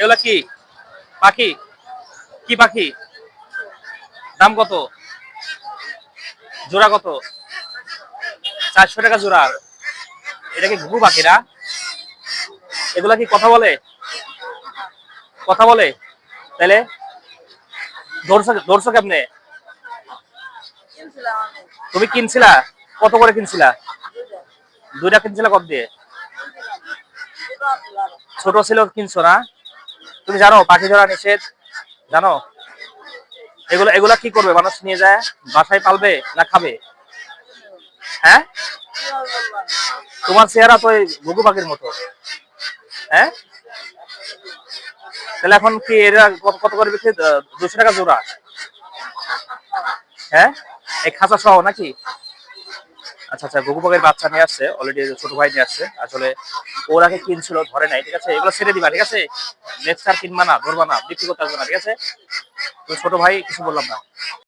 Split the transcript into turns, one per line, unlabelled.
এগুলা কি? পাখি? কি পাখি? দাম কত? জোড়া কত? চারশো টাকা জোড়া। এটা কি ঘুঘু পাখিরা এগুলা কি কথা বলে? কথা বলে? তাহলে ধরছো ধরছো কেমনে? তুমি কিনছিলা? কত করে কিনছিলা? দুইটা কিনছিলা কত দিয়ে? ছোট ছিল কিনছো না? তুমি জানো, পাখি ধরা নিষেধ, জানো? এগুলো, এগুলা কি করবে? মানুষ নিয়ে যায়, বাসায় পালবে না খাবে? হ্যাঁ? তোমার চেহারা তো ঘুঘু পাখির মতো। হ্যাঁ? তাহলে এখন কি এরা কত করে বিক্রি? দুশো টাকা জোড়া। হ্যাঁ? এই খাঁচা সহ নাকি? আচ্ছা আচ্ছা পাখির বাচ্চা নিয়ে আসছে অলরেডি ছোট ভাই নিয়ে আসছে। আসলে ওর আগে কিনছিল ধরে নাই, ঠিক আছে? এগুলো ছেড়ে দিবা, ঠিক আছে? নেক্সট আর কিনবা না, ধরবা না, বিক্রি করতে পারবে না, ঠিক আছে? তো ছোট ভাই কিছু বললাম না।